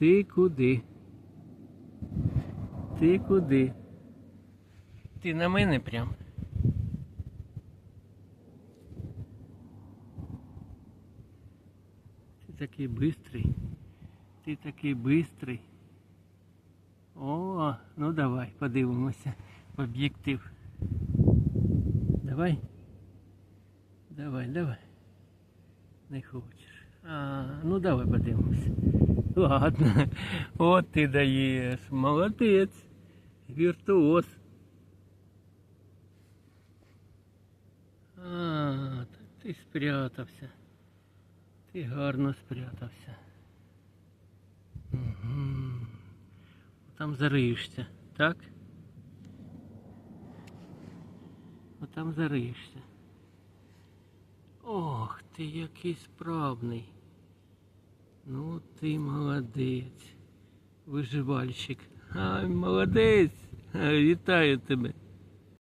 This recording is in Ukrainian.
Ти куди? Ти куди? Ти на мене прям. Ти такий бистрий. Ти такий бистрий. О, ну давай, подивимося в об'єктив. Давай. Давай, давай. Не хочеш. А, ну давай подивимося. Ладно. От ти даєш. Молодець. Віртуоз. А, ти спрятався. Ти гарно спрятався. Угу. Там зариєшся, так? Отам зариєшся. Ох, ти який справний. Ну ти молодець. Виживальщик. Ай, молодець. Вітаю тебе.